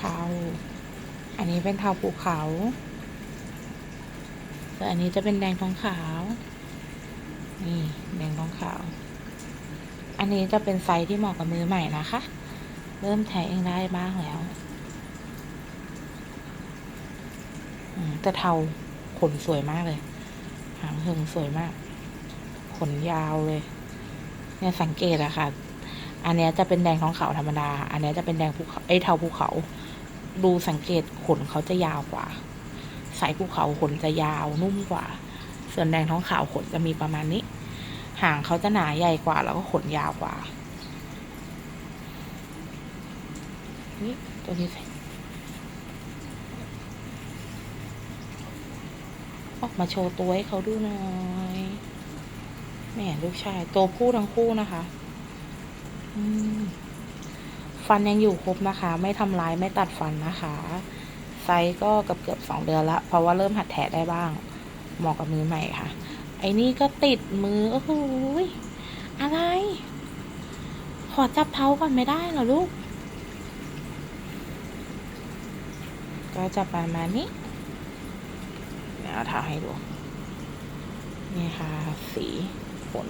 ทา อันนี้เป็นเทาภูเขาแต่อันนี้จะเป็นแดงทองขาว นี่แดงทองขาว อันนี้จะเป็นไซส์ที่เหมาะกับมือใหม่นะคะ เริ่มแทะเองได้บ้างแล้วแต่เทาขนสวยมากเลย หางเหิงสวยมาก ขนยาวเลย เนี่ยสังเกตอะค่ะ อันนี้จะเป็นแดงท้องขาวธรรมดา อันนี้จะเป็นแดงภูเขาไอ้เทาภูเขา ดูสังเกตขนเขาจะยาวกว่า สายภูเขาขนจะยาวนุ่มกว่า ส่วนแดงท้องขาวขนจะมีประมาณนี้ หางเขาจะหนาใหญ่กว่า แล้วก็ขนยาวกว่า นี่ตัวนี้สิออกมาโชว์ตัวให้เขาดูหน่อยแหม่ลูกชาย ตัวผู้ทั้งคู่นะคะ อืม ฟันยังอยู่ครบนะคะ ไม่ทำร้ายไม่ตัดฟันนะคะ ไซส์ก็เกือบเกือบสองเดือนละ เพราะว่าเริ่มหัดแทะได้บ้างเหมาะกับมือใหม่ค่ะ ไอ้นี่ก็ติดมือ โอ้โหยอะไร ขอจับเท้าก่อนไม่ได้เหรอลูก ก็จะประมาณนี้เดี๋ยวเอาเท้าให้ดู นี่ค่ะ สีขน